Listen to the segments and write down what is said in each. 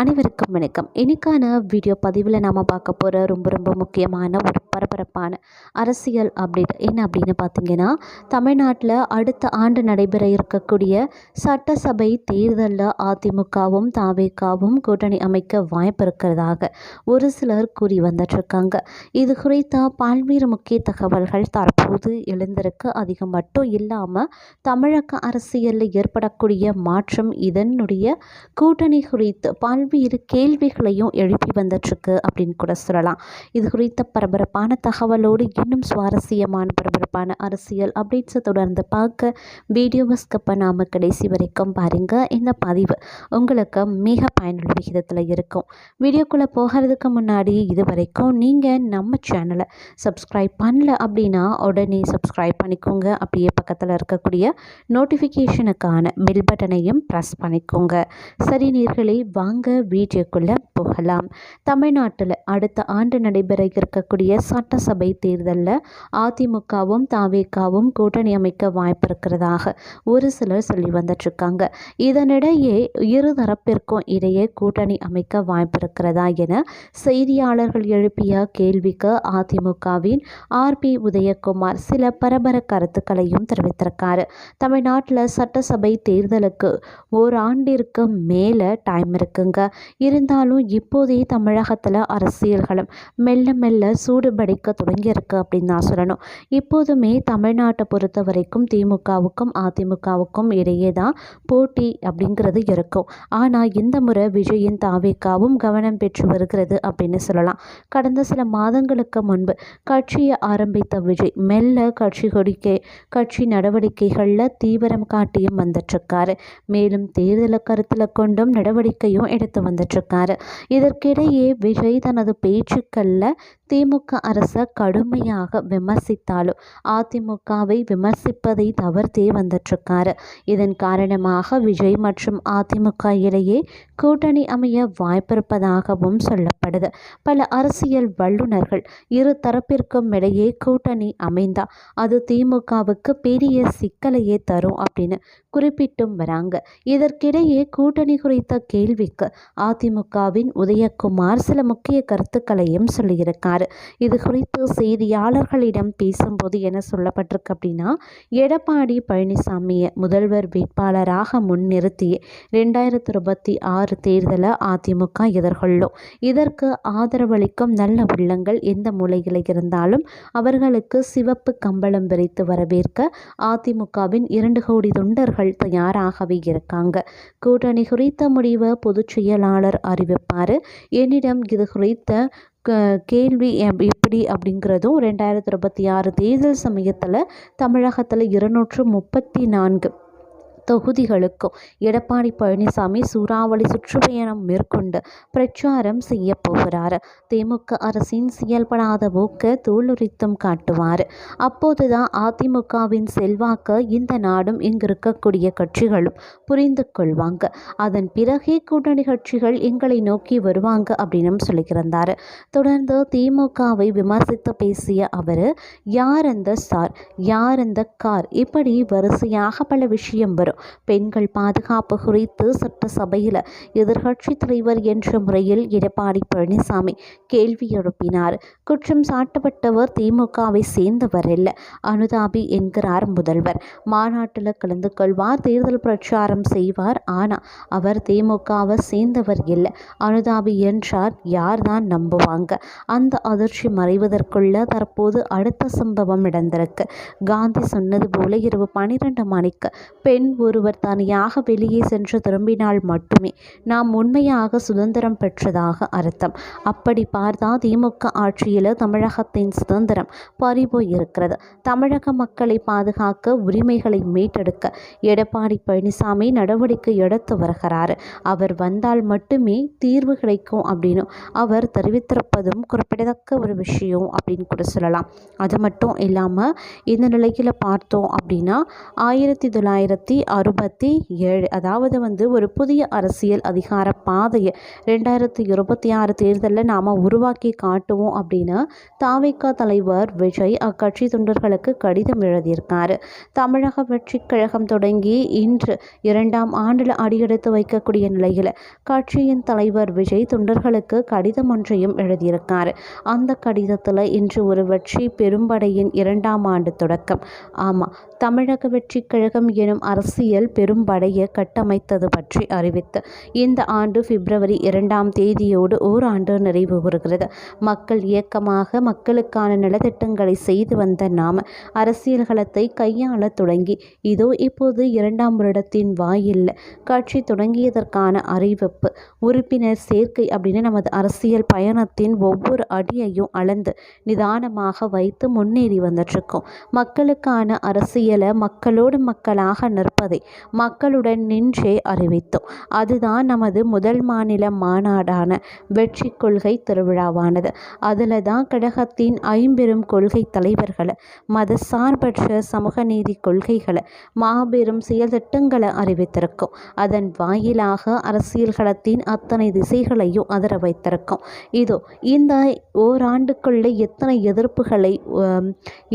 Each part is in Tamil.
அனைவருக்கும் வணக்கம். இன்றைக்கான வீடியோ பதிவில் நாம் பார்க்க போகிற ரொம்ப ரொம்ப முக்கியமான ஒரு பரபரப்பான அரசியல் அப்டேட் என்ன அப்படின்னு பார்த்தீங்கன்னா தமிழ்நாட்டில் அடுத்த ஆண்டு நடைபெற இருக்கக்கூடிய சட்டசபை தேர்தலில் அதிமுகவும் தாவேக்காவும் கூட்டணி அமைக்க வாய்ப்பு இருக்கிறதாக ஒரு சிலர் கூறி வந்துட்டுருக்காங்க. இது குறித்த பல்வேறு முக்கிய தகவல்கள் தற்போது எழுந்திருக்கு. அதிகம் மட்டும் இல்லாமல் தமிழக அரசியலில் ஏற்படக்கூடிய மாற்றம் இதனுடைய கூட்டணி குறித்து பல்வேறு கேள்விகளையும் எழுப்பி வந்துட்டுருக்கு அப்படின்னு கூட சொல்லலாம். இது குறித்த பரபரப்பான தகவலோடு இன்னும் சுவாரஸ்யமான பரபரப்பான அரசியல் அப்டேட்ஸை தொடர்ந்து பார்க்க வீடியோவை ஸ்கிப் நாம் கடைசி வரைக்கும் பாருங்கள் இந்த பதிவு உங்களுக்கு மிக பயனுள்ள விகிதத்தில் இருக்கும். வீடியோக்குள்ளே போகிறதுக்கு முன்னாடி இது வரைக்கும் நீங்கள் நம்ம சேனலை சப்ஸ்கிரைப் பண்ணல அப்படின்னா உடனே சப்ஸ்கிரைப் பண்ணிக்கோங்க. அப்படியே பக்கத்தில் இருக்கக்கூடிய நோட்டிஃபிகேஷனுக்கான பில் பட்டனையும் ப்ரெஸ் பண்ணிக்கோங்க. சரி நேர்களே வாங்க வீடியோக்குள்ளே போகலாம். தமிழ்நாட்டில் அடுத்த ஆண்டு நடைபெற இருக்கக்கூடிய சட்டசபை தேர்தலில் அதிமுகவும் தாவேக்காவும் கூட்டணி அமைக்க வாய்ப்பு இருக்கிறதாக ஒரு சிலர் சொல்லி வந்துட்டுருக்காங்க. இதனிடையே இரு தரப்பிற்கும் இடையே கூட்டணி அமைக்க வாய்ப்பு இருக்கிறதா என செய்தியாளர்கள் எழுப்பிய கேள்விக்கு அதிமுகவின் ஆர். பி. உதயகுமார் சில பரபர கருத்துக்களையும் தெரிவித்திருக்காரு. தமிழ்நாட்டில் சட்டசபை தேர்தலுக்கு ஓராண்டிற்கு மேலே டைம் இருக்குங்க. இருந்தாலும் இப்போதே தமிழகத்தில் அரசியல்களும் மெல்ல மெல்ல சூடுபடிக்க தொடங்கியிருக்கு அப்படின்னு தான் சொல்லணும். இப்போதுமே தமிழ்நாட்டை பொறுத்த வரைக்கும் திமுகவுக்கும் அதிமுகவுக்கும் இடையே தான் போட்டி அப்படிங்கிறது இருக்கும். ஆனால் இந்த முறை விஜயின் தாவேக்காவும் கவனம் பெற்று வருகிறது அப்படின்னு சொல்லலாம். கடந்த சில மாதங்களுக்கு முன்பு கட்சியை ஆரம்பித்த விஜய் மெல்ல கட்சி கொடிக்கை கட்சி நடவடிக்கைகளில் தீவிரம் காட்டியும் வந்துட்டுருக்காரு மேலும் தேர்தலை கருத்தில் கொண்டும் நடவடிக்கையும் எடுத்து வந்துட்டுருக்காரு. இதற்கிடையே விஜய் தனது பேச்சுக்களில் திமுக அரசை கடுமையாக விமர்சித்தாலும் அதிமுகவை விமர்சிப்பதை தவிர்த்தே வந்துட்டுருக்காரு. இதன் காரணமாக விஜய் மற்றும் அதிமுக இடையே கூட்டணி அமைய வாய்ப்பிருப்பதாகவும் சொல்லப்படுது. பல அரசியல் வல்லுநர்கள் இரு தரப்பிற்கும் இடையே கூட்டணி அமைந்தா அது திமுகவுக்கு பெரிய சிக்கலையே தரும் அப்படின்னு குறிப்பிட்டும் வராங்க. இதற்கிடையே கூட்டணி குறித்த கேள்விக்கு அதிமுகவின் உதயகுமார் சில முக்கிய கருத்துக்களையும் சொல்லியிருக்கார். இது குறித்து செய்தியாளர்களிடம் பேசும்போது என்ன சொல்லப்பட்டிருக்கு அப்படின்னா எடப்பாடி பழனிசாமியை முதல்வர் வேட்பாளராக முன்னிறுத்தி ரெண்டாயிரத்தி இருபத்தி ஆறு தேர்தலை அதிமுக எதிர்கொள்ளும். இதற்கு ஆதரவளிக்கும் நல்ல உள்ளங்கள் எந்த மூலையில் இருந்தாலும் அவர்களுக்கு சிவப்பு கம்பளம் விரித்து வரவேற்க அதிமுகவின் இரண்டு கோடி தொண்டர்கள் தயாராகவே இருக்காங்க. கூட்டணி குறித்த முடிவை பொதுச் செயலாளர் அறிவிப்பார். என்னிடம் இது குறித்த கேள்வி எப்படி அப்படிங்கிறதும் ரெண்டாயிரத்தி இருபத்தி ஆறு தேர்தல் சமயத்தில் தமிழகத்தில் இருநூற்று முப்பத்தி நான்கு. தொகுதிகளுக்கும் எடப்பாடி பழனிசாமி சூறாவளி சுற்றுப்பயணம் மேற்கொண்டு பிரச்சாரம் செய்ய போகிறார். திமுக அரசின் செயல்படாத போக்க தோலுரித்தும் காட்டுவார். அப்போதுதான் அதிமுகவின் செல்வாக்கு இந்த நாடும் இங்கிருக்கக்கூடிய கட்சிகளும் புரிந்து கொள்வாங்க. அதன் பிறகே கூட்டணி கட்சிகள் எங்களை நோக்கி வருவாங்க அப்படின்னு சொல்லியிருந்தார். தொடர்ந்து திமுகவை விமர்சித்து பேசிய அவர் யார் அந்த சார்? யார் அந்த கார்? இப்படி வரிசையாக பல விஷயம் வரும். பெண்கள் பாதுகாப்பு குறித்து சட்டசபையில் எதிர்கட்சி தலைவர் என்ற முறையில் எடப்பாடி பழனிசாமி கேள்வி எழுப்பினார். குற்றம் சாட்டப்பட்டவர் திமுகவை சேர்ந்தவர் அல்ல அனுதாபி என்கிறார் முதல்வர். மாநாட்டில் கலந்து கொள்வார் தேர்தல் பிரச்சாரம் செய்வார். ஆனால் அவர் திமுகவை சேர்ந்தவர் இல்லை அனுதாபி என்றார். யார்தான் நம்புவாங்க? அந்த அதிர்ச்சி மறைவதற்குள்ள தற்போது அடுத்த சம்பவம் நடந்திருக்கு. காந்தி சொன்னது போல இரவு பனிரெண்டு மணிக்கு பெண் ஒருவர் தனியாக வெளியே சென்று திரும்பினால் மட்டுமே நாம் உண்மையாக சுதந்திரம் பெற்றதாக அர்த்தம். அப்படி பார்த்தா திமுக ஆட்சியில் தமிழகத்தின் சுதந்திரம் பறிபோய் இருக்கிறது தமிழக மக்களை பாதுகாக்க உரிமைகளை மீட்டெடுக்க எடப்பாடி பழனிசாமி நடவடிக்கை எடுத்து வருகிறார். அவர் வந்தால் மட்டுமே தீர்வு கிடைக்கும் அப்படின்னு அவர் தெரிவித்திருப்பதும் குறிப்பிடத்தக்க ஒரு விஷயம் அப்படின்னு கூட சொல்லலாம். அது மட்டும் இல்லாமல் இந்த நிலையில் பார்த்தோம் அப்படின்னா ஆயிரத்தி தொள்ளாயிரத்தி அறுபத்தி ஏழு. அதாவது வந்து ஒரு புதிய அரசியல் அதிகார பாதையை ரெண்டாயிரத்தி இருபத்தி ஆறு தேர்தலில் நாம் உருவாக்கி காட்டுவோம் அப்படின்னு தாவிக தலைவர் விஜய் அக்கட்சி தொண்டர்களுக்கு கடிதம் எழுதியிருக்கார். தமிழக வெற்றி கழகம் தொடங்கி இன்று இரண்டாம் ஆண்டில் அடியெடுத்து வைக்கக்கூடிய நிலையில் கட்சியின் தலைவர் விஜய் தொண்டர்களுக்கு கடிதம் ஒன்றையும் எழுதியிருக்கார். அந்த கடிதத்தில் இன்று ஒரு வெற்றி பெரும்படையின் இரண்டாம் ஆண்டு தொடக்கம். ஆமாம் தமிழக வெற்றி கழகம் எனும் அரசியல் பெரும்படையை கட்டமைத்தது பற்றி அறிவித்து இந்த ஆண்டு பிப்ரவரி இரண்டாம் தேதியோடு ஓராண்டு நிறைவு கூறுகிறது. மக்கள் இயக்கமாக மக்களுக்கான நலத்திட்டங்களை செய்து வந்த நாம அரசியல் களத்தை கையாள தொடங்கி இதோ இப்போது இரண்டாம் வருடத்தின் வாயில் கட்சி தொடங்கியதற்கான அறிவிப்பு. உறுப்பினர் சேர்க்கை அப்படின்னு நமது அரசியல் பயணத்தின் ஒவ்வொரு அடியையும் அளந்து நிதானமாக வைத்து முன்னேறி வந்துட்டுருக்கோம். மக்களுக்கான அரசியலை மக்களோடு மக்களாக நிற்பதை மக்களுடன் நின்றே அறிவித்தோம். அதுதான் நமது முதல் மாநில மாநாடான வெற்றி கொள்கை திருவிழாவானது. அதில் தான் கழகத்தின் ஐம்பெரும் கொள்கை தலைவர்களை மத சார்பற்ற சமூக நீதி கொள்கைகளை மாபெரும் செயல்திட்டங்களை அறிவித்திருக்கும். அதன் வாயிலாக அரசியல் களத்தின் அத்தனை திசைகளையும் அதர வைத்திருக்கும். இதோ இந்த ஓராண்டுக்குள்ளே எத்தனை எதிர்ப்புகளை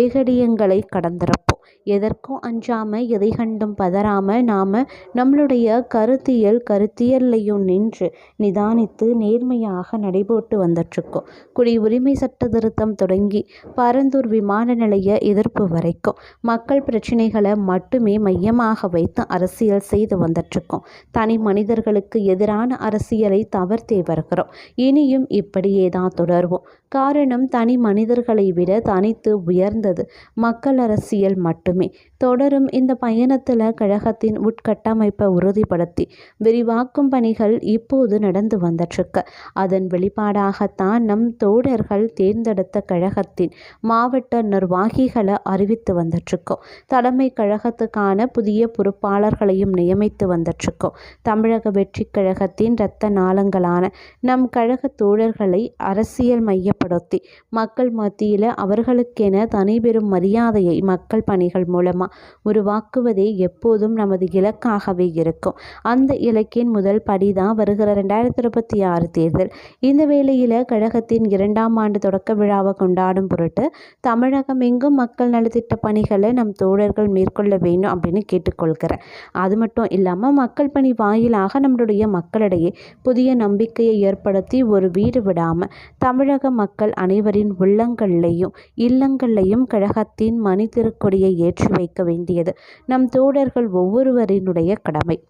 ஏகடியங்களை கடந்திருப்போம். எதற்கும் அஞ்சாமல் எதை கண்டும் பதறாமல் நாம் நம்மளுடைய கருத்தியல் கருத்தியல்லையும் நின்று நிதானித்து நேர்மையாக நடைபோட்டு வந்துட்டுருக்கோம். குடி உரிமை சட்ட திருத்தம் தொடங்கி பரந்தூர் விமான நிலைய எதிர்ப்பு வரைக்கும் மக்கள் பிரச்சனைகளை மட்டுமே மையமாக வைத்து அரசியல் செய்து வந்துட்டுருக்கோம். தனி மனிதர்களுக்கு எதிரான அரசியலை தவிர்த்தே வருகிறோம். இனியும் இப்படியே தான் தொடர்வோம். காரணம் தனி மனிதர்களை விட தனித்து உயர்ந்தது மக்கள் அரசியல் மட்டும் மட்டுமே தொடரும் இந்த பயணத்தில் கழகத்தின் உட்கட்டமைப்பை உறுதிப்படுத்தி விரிவாக்கும் பணிகள் இப்போது நடந்து வந்துட்டுருக்கு. அதன் வெளிப்பாடாகத்தான் நம் தோழர்கள் தேர்ந்தெடுத்த கழகத்தின் மாவட்ட நிர்வாகிகளை அறிவித்து வந்துட்டுருக்கோம். தலைமை கழகத்துக்கான புதிய பொறுப்பாளர்களையும் நியமித்து வந்துட்டுருக்கோம். தமிழக வெற்றி கழகத்தின் இரத்த நாளங்களான நம் கழக தோழர்களை அரசியல் மையப்படுத்தி மக்கள் மத்தியில் அவர்களுக்கென தனிபெரும் மரியாதையை மக்கள் பணிகள் மூலமாக உருவாக்குவதே எப்போதும் நமது இலக்காகவே இருக்கும். அந்த இலக்கின் முதல் படிதான் வருகிற ரெண்டாயிரத்தி இருபத்தி ஆறு தேர்தல். இந்த வேளையில் கழகத்தின் இரண்டாம் ஆண்டு தொடக்க விழாவை கொண்டாடும் பொருட்டு தமிழகம் எங்கும் மக்கள் நலத்திட்ட பணிகளை நம் தோழர்கள் மேற்கொள்ள வேண்டும் அப்படின்னு கேட்டுக்கொள்கிறேன். அது மட்டும் இல்லாமல் மக்கள் பணி வாயிலாக நம்மளுடைய மக்களிடையே புதிய நம்பிக்கையை ஏற்படுத்தி ஒரு வீடு விடாமல் தமிழக மக்கள் அனைவரின் உள்ளங்கள்லையும் இல்லங்கள்லையும் கழகத்தின் மணி திருக்கொடியை ஏற்றி வைக்க வேண்டியது. நம் தோழர்கள் ஒவ்வொருவரினுடைய கடமை.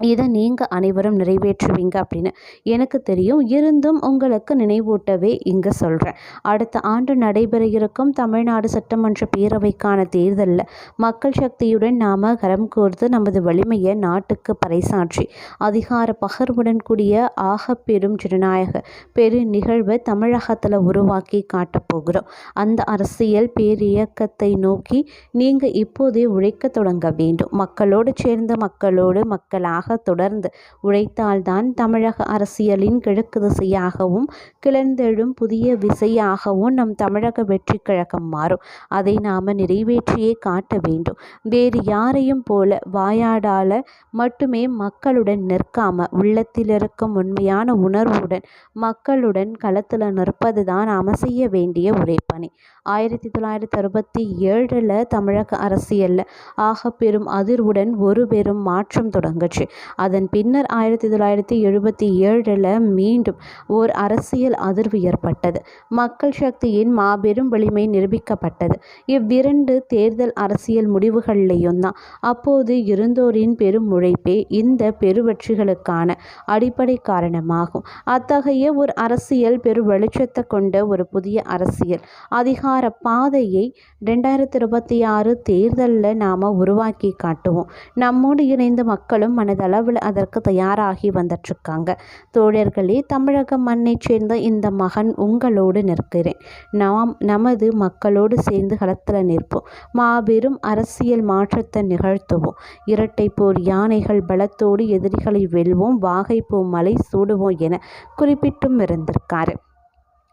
இதை நீங்கள் அனைவரும் நிறைவேற்றுவீங்க அப்படின்னு எனக்கு தெரியும். இருந்தும் உங்களுக்கு நினைவூட்டவே இங்கே சொல்கிறேன் அடுத்த ஆண்டு நடைபெற இருக்கும் தமிழ்நாடு சட்டமன்ற பேரவைக்கான தேர்தலில் மக்கள் சக்தியுடன் நாம் கரம் கோர்த்து நமது வலிமையை நாட்டுக்கு பறைசாற்றி அதிகார பகர்வுடன் கூடிய ஆக பெரும் ஜனநாயக பெரு நிகழ்வை தமிழகத்தில் உருவாக்கி காட்டப்போகிறோம் அந்த அரசியல் பேரியக்கத்தை நோக்கி நீங்கள் இப்போதே உழைக்க தொடங்க வேண்டும். மக்களோடு சேர்ந்த மக்களோடு மக்களாக தொடர்ந்து உழைத்தால்தான் தமிழக அரசியலின் கிழக்கு திசையாகவும் கிளர்ந்தெழும் புதிய விசையாகவும் நம் தமிழக வெற்றி கழகம் மாறும். அதை நாம் நிறைவேற்றியே காட்ட வேண்டும். வேறு யாரையும் போல வாயாடால மட்டுமே மக்களுடன் நிற்காம உள்ளத்தில் இருக்கும் உண்மையான உணர்வுடன் மக்களுடன் களத்தில் நிற்பது தான் நாம் செய்ய வேண்டிய ஒரே பணி. ஆயிரத்தி தொள்ளாயிரத்தி அறுபத்தி ஏழில் தமிழக அரசியலில் ஆக பெரும் அதிர்வுடன் ஒரு பெரும் மாற்றம் தொடங்குச்சு. அதன் பின்னர் ஆயிரத்தி தொள்ளாயிரத்தி எழுபத்தி ஏழில் மீண்டும் ஓர் அரசியல் அதிர்வு ஏற்பட்டது. மக்கள் சக்தியின் மாபெரும் வலிமை நிரூபிக்கப்பட்டது. இவ்விரண்டு தேர்தல் அரசியல் முடிவுகள்லையும் தான் அப்போது இருந்தோரின் பெரும் உழைப்பே இந்த பெருவெற்றிகளுக்கான அடிப்படை காரணமாகும். அத்தகைய ஒரு அரசியல் பெரு வெளிச்சத்தை கொண்ட ஒரு புதிய அரசியல் அதிகார பாதையை ரெண்டாயிரத்தி இருபத்தி ஆறு தேர்தலில் நாம் உருவாக்கி காட்டுவோம். நம்மோடு இணைந்த மக்களும் மனதள அளவில் அதற்கு தயாராகி வந்துட்டுருக்காங்க. தோழர்களே தமிழக மண்ணை சேர்ந்த இந்த மகன் உங்களோடு நிற்கிறேன். நாம் நமது மக்களோடு சேர்ந்து களத்தில் நிற்போம். மாபெரும் அரசியல் மாற்றத்தை நிகழ்த்துவோம். இரட்டை போர் யானைகள் பலத்தோடு எதிரிகளை வெல்வோம். வாகைப்பூ மலை சூடுவோம் என குறிப்பிட்டும் இருந்திருக்காரு.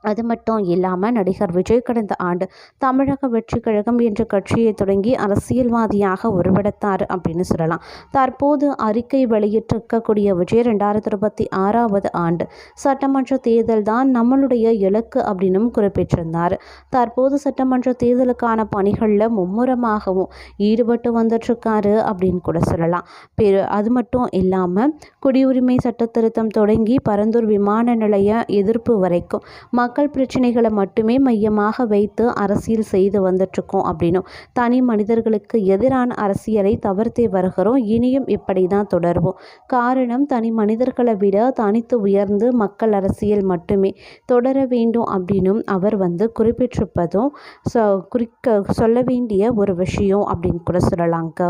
அது மட்டும் இல்லாமல் நடிகர் விஜய் கடந்த ஆண்டு தமிழக வெற்றி கழகம் என்ற கட்சியை தொடங்கி அரசியல்வாதியாக உருவெடுத்தார் அப்படின்னு சொல்லலாம். தற்போது அறிக்கை வெளியிட்டிருக்கக்கூடிய விஜய் ரெண்டாயிரத்தி இருபத்தி ஆறாவது ஆண்டு சட்டமன்ற தேர்தல் தான் நம்மளுடைய இலக்கு அப்படின்னும் குறிப்பிட்டிருந்தார். தற்போது சட்டமன்ற தேர்தலுக்கான பணிகளில் மும்முரமாகவும் ஈடுபட்டு வந்துட்டுருக்காரு அப்படின்னு கூட சொல்லலாம். பெரு அது மட்டும் இல்லாமல் குடியுரிமை சட்ட திருத்தம் தொடங்கி பரந்தூர் விமான நிலைய எதிர்ப்பு வரைக்கும் மக்கள் பிரச்சனைகளை மட்டுமே மையமாக வைத்து அரசியல் செய்து வந்துட்டுருக்கோம் அப்படின்னும். தனி மனிதர்களுக்கு எதிரான அரசியலை தவிர்த்தே வருகிறோம். இனியும் இப்படி தான் தொடர்வோம். காரணம் தனி மனிதர்களை விட தனித்து உயர்ந்து மக்கள் அரசியல் மட்டுமே தொடர வேண்டும் அப்படின்னும் அவர் வந்து குறிப்பிட்டிருப்பதும் குறிக்க சொல்ல வேண்டிய ஒரு விஷயம் அப்படின்னு கூட சொல்லலாங்க